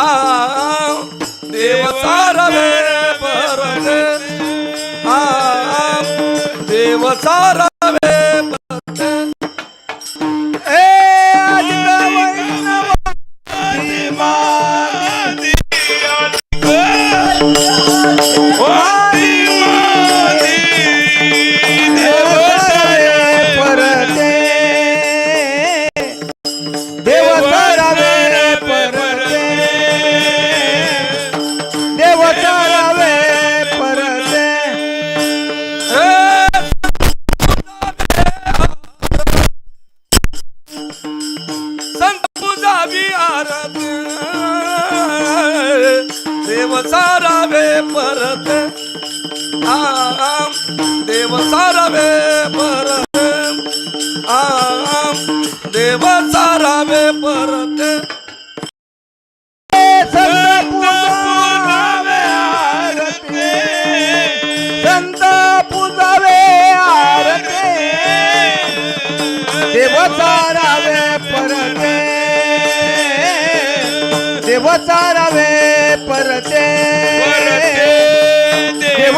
ಆ ದೇವಸಾರವೇ ಬರದೆ ಆ ದೇವಸಾರ आम देव सारावे परत आम देव सारावे परत संत पुजावे आरते देव सारावे परत देव सारावे परते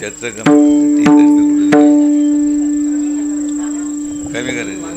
त्याचं कमी करायचं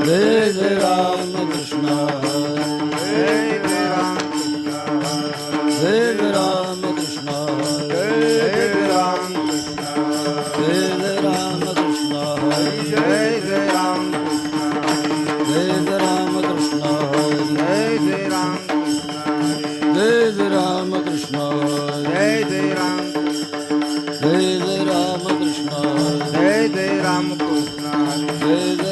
Hare Rama Krishna Hare Rama Krishna Hare Rama Krishna Hare Rama Krishna Hare Rama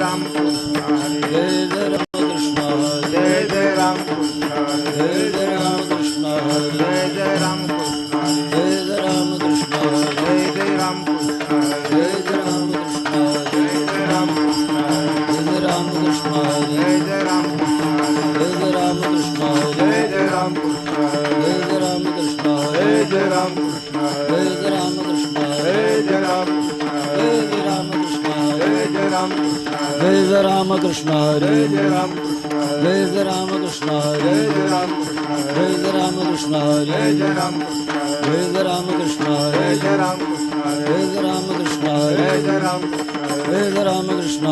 Ram हरी जय Jai Jai Rama Krishna Hare Jai Jai Rama Krishna Hare Jai Jai Rama Krishna Hare Jai Jai Rama Krishna Hare Jai Jai Rama Krishna Hare Jai Jai Rama Krishna